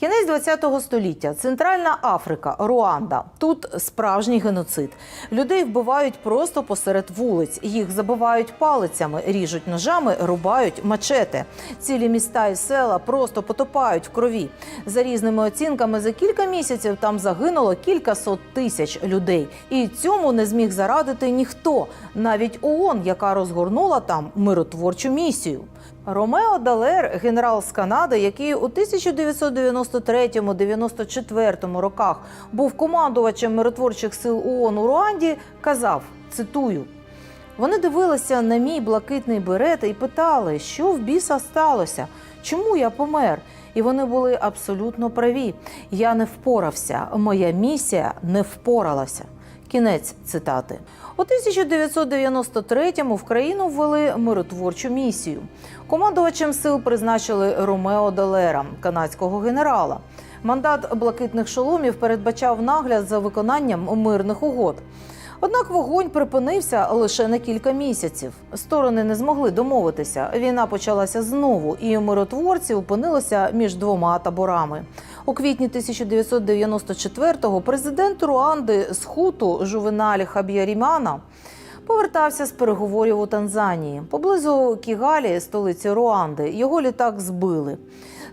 Кінець 20 століття, Центральна Африка, Руанда. Тут справжній геноцид. Людей вбивають просто посеред вулиць. Їх забивають палицями, ріжуть ножами, рубають мачети. Цілі міста і села просто потопають в крові. За різними оцінками, за кілька місяців там загинуло кількасот тисяч людей. І цьому не зміг зарадити ніхто, навіть ООН, яка розгорнула там миротворчу місію. Ромео Далер, генерал з Канади, який у 1993-94 роках був командувачем миротворчих сил ООН у Руанді, казав: цитую. Вони дивилися на мій блакитний берет і питали, що в біса сталося, чому я помер. І вони були абсолютно праві. Я не впорався. Моя місія не впоралася. Кінець цитати. У 1993-му в країну ввели миротворчу місію. Командувачем сил призначили Ромео Делера, канадського генерала. Мандат блакитних шоломів передбачав нагляд за виконанням мирних угод. Однак вогонь припинився лише на кілька місяців. Сторони не змогли домовитися. Війна почалася знову, і миротворці опинилися між двома таборами. У квітні 1994-го президент Руанди з хуту Жувеналь Хаб'ярімана повертався з переговорів у Танзанії. Поблизу Кігалі, столиці Руанди, його літак збили.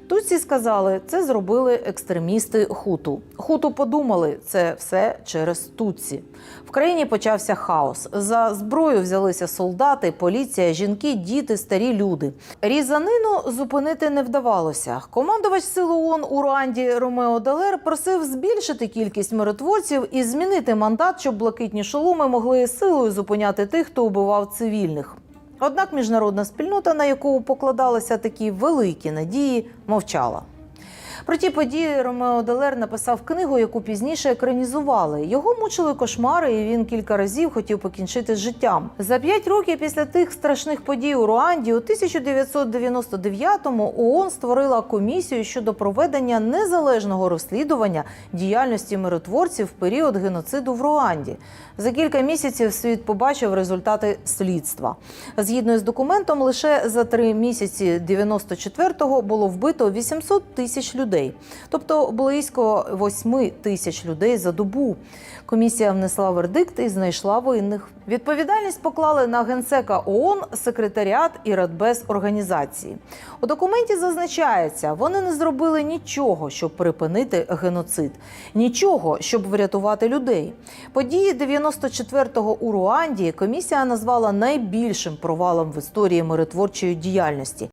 Тутсі сказали, це зробили екстремісти хуту. Хуту подумали, це все через Тутсі. В країні почався хаос. За зброю взялися солдати, поліція, жінки, діти, старі люди. Різанину зупинити не вдавалося. Командувач сил ООН у Руанді Ромео Далер просив збільшити кількість миротворців і змінити мандат, щоб блакитні шоломи могли силою зупиняти тих, хто убивав цивільних. Однак міжнародна спільнота, на яку покладалися такі великі надії, мовчала. Про ті події Ромео Делер написав книгу, яку пізніше екранізували. Його мучили кошмари, і він кілька разів хотів покінчити з життям. За п'ять років після тих страшних подій у Руанді, у 1999-му ООН створила комісію щодо проведення незалежного розслідування діяльності миротворців в період геноциду в Руанді. За кілька місяців світ побачив результати слідства. Згідно з документом, лише за три місяці 94-го було вбито 800 тисяч людей, тобто близько 8 тисяч людей за добу. Комісія внесла вердикт і знайшла винних. Відповідальність поклали на генсека ООН, секретаріат і радбез організації. У документі зазначається, вони не зробили нічого, щоб припинити геноцид, нічого, щоб врятувати людей. Події 94-го у Руанді комісія назвала найбільшим провалом в історії миротворчої діяльності.